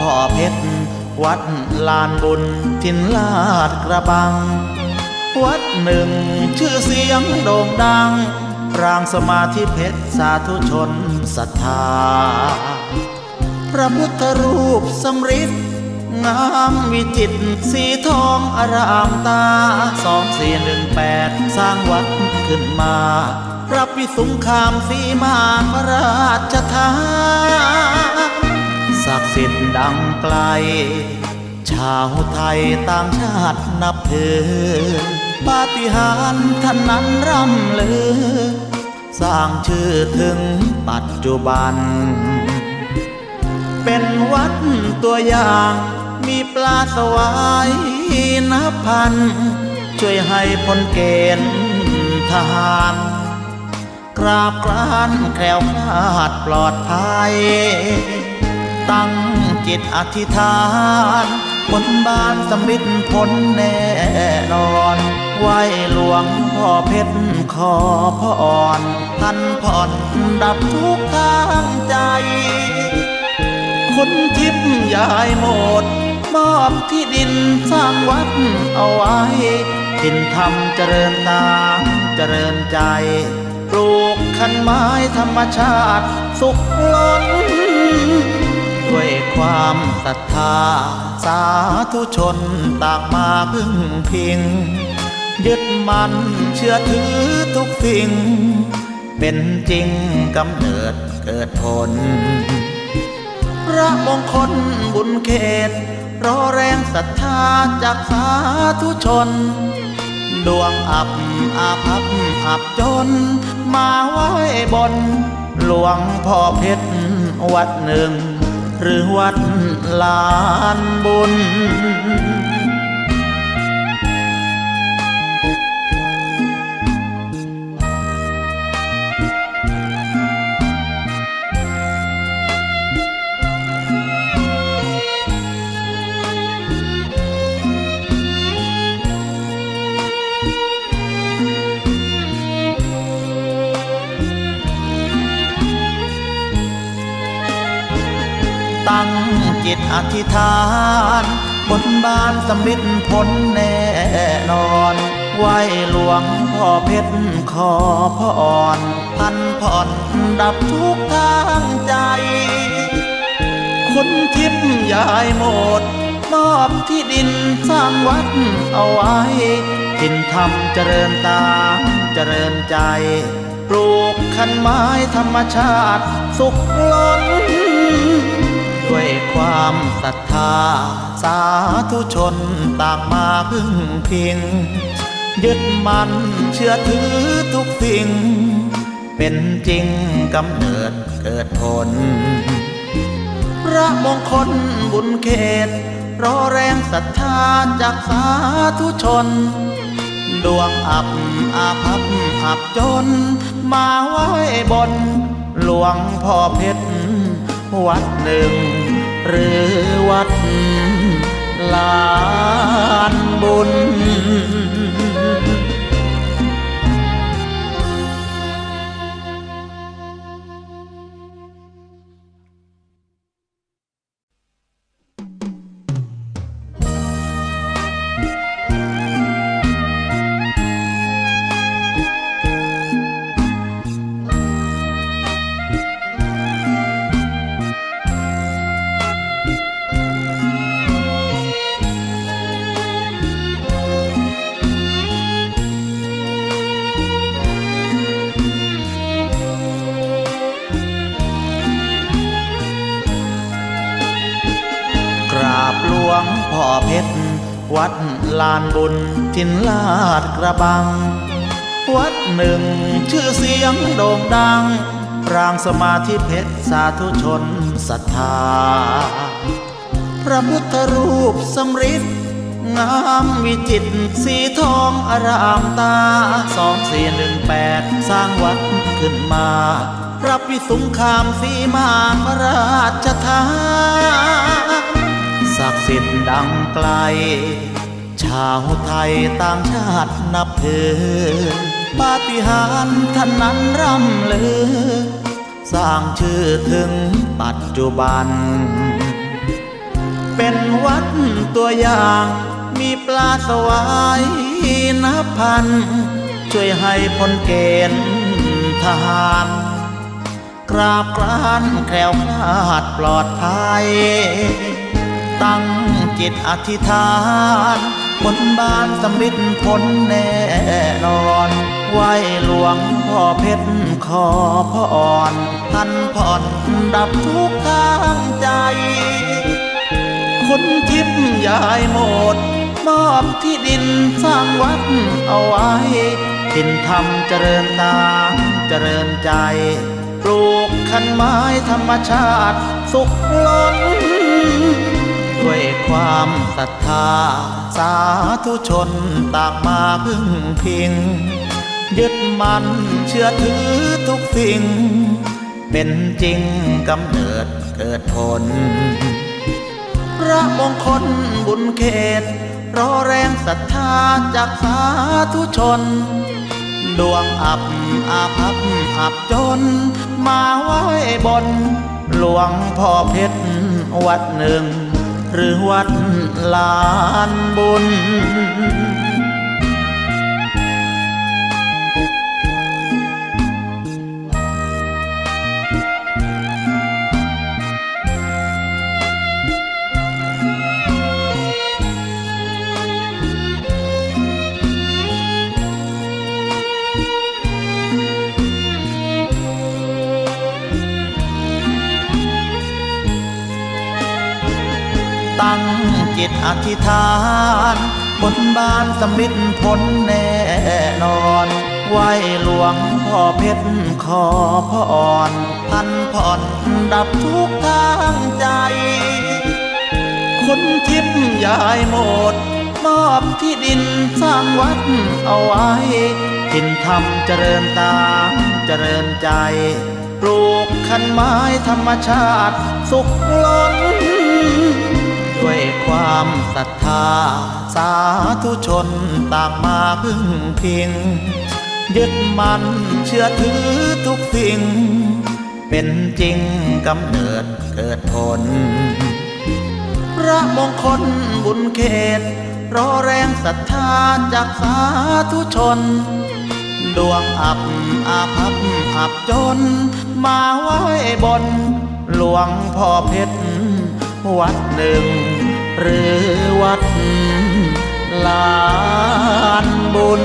พ่อเพชร วัดลานบุญทินลาดกระบัง วัดหนึ่งชื่อเสียงโด่งดังปรางสมาธิเพชรสาธุชนศรัทธา พระพุทธรูปสำริดงามวิจิตสีทองอารามตาสองสี่หนึ่งแปดสร้างวัดขึ้นมา รับวิสุงคามสีมาพระราชทาน ศักดิ์สิทธิ์ดังไกล ชาวไทยต่างชาตินับถือปาฏิหาริย์ท่านนั้นร่ำลือ สร้างชื่อถึงปัจจุบัน เป็นวัดตัวอย่างมีปลาสวายนับพัน ช่วยให้พลเกณฑ์ทหารกราบกรานแคล้วคลาดปลอดภัย ตั้งจิตอธิษฐานบนบานสำริดผลแน่นอน ไหวหลวงพ่อเพชรขอพรท่านผ่อนดับทุกทางใจคนทิพย์ยายหมด มอบที่ดินสร้างวัดเอาไว้ทินธรรมเจริญตาเจริญใจ ปลูกคันไม้ธรรมชาติสุขล้น ด้วยความศรัทธา สาธุชนต่างมาพึ่งพิง ยึดมันเชื่อถือทุกสิ่ง เป็นจริงกำเนิดเกิดผล พระมงคลบุญเขตรอแรงศรัทธาจากสาธุชน ดวงอับอาภัพอับจน มาไหว้บน หลวงพ่อเพชรวัดหนึ่ง หรือวัดลานบุญ จิตอธิษฐานบนบานสำริดผลแน่นอน ไหวหลวงพ่อเพชรขอพรพันผ่อนดับทุกทางใจคนทิพย์ยายหมด มอบที่ดินสร้างวัดเอาไว้ทินธรรมเจริญตามเจริญใจ ปลูกคันไม้ธรรมชาติสุขล้นด้วย ศรัทธา สาธุชนต่างมาพึ่งพิง ยึดมันเชื่อถือทุกสิ่ง เป็นจริงกำเนิดเกิดผล พระมงคลบุญเขตรอแรงศรัทธาจากสาธุชน ดวงอับอาภัพอับจน มาไหว้บน หลวงพ่อเพชรวัดหนึ่ง หรือวัดลานบุญ เพชร วัดลานบุญทินลาดกระบัง วัดหนึ่งชื่อเสียงโด่งดัง ปรางสมาธิเพชรสาธุชนศรัทธา พระพุทธรูปสำริดงามวิจิตสีทองอารามตาสองสี่หนึ่งแปดสร้างวัดขึ้นมารับวิสุงคามสีมาพระราชทา สิทธิ์ดังไกล ชาวไทยต่างชาตินับถือปาฏิหาริย์ท่านนั้นร่ำลือ สร้างชื่อถึงปัจจุบัน เป็นวัดตัวอย่าง มีปลาสวายนับพัน ช่วยให้พลเกณฑ์ทหารกราบกรานแคล้วคลาดปลอดภัย ตั้งจิตอธิษฐานบนบานสำริดผลแน่นอน ไหวหลวงพ่อเพชรขอพรท่านผ่อนดับทุกข์ทางใจ คนทิพย์ยายหมด มอบที่ดินสร้างวัดเอาไว้ทินธรรมเจริญตามเจริญใจ ปลูกคันไม้ธรรมชาติสุขล้น ด้วยความศรัทธา สาธุชนต่างมาพึ่งพิง ยึดมันเชื่อถือทุกสิ่ง เป็นจริงกำเนิดเกิดผล พระมงคลบุญเขตรอแรงศรัทธาจากสาธุชน ดวงอับอาภัพอับจน มาไหว้บน หลวงพ่อเพชรวัดหนึ่ง หรือวัดลานบุญ ตั้งจิตอธิษฐาน บนบานสำริดผลแน่นอน ไหวหลวงพ่อเพชรขอพรพันผ่อนดับทุกทางใจ คนทิพย์ยายหมด มอบที่ดินสร้างวัดเอาไว้ทินธรรมเจริญตามเจริญใจ ปลูกคันไม้ธรรมชาติสุขล้น ความศรัทธา สาธุชนต่างมาพึ่งพิง ยึดมันเชื่อถือทุกสิ่ง เป็นจริงกำเนิดเกิดผล พระมงคลบุญเขตรอแรงศรัทธาจากสาธุชน ดวงอับอาภัพอับจน มาไหว้บน หลวงพ่อเพชรวัดหนึ่ง หรือวัดลานบุญ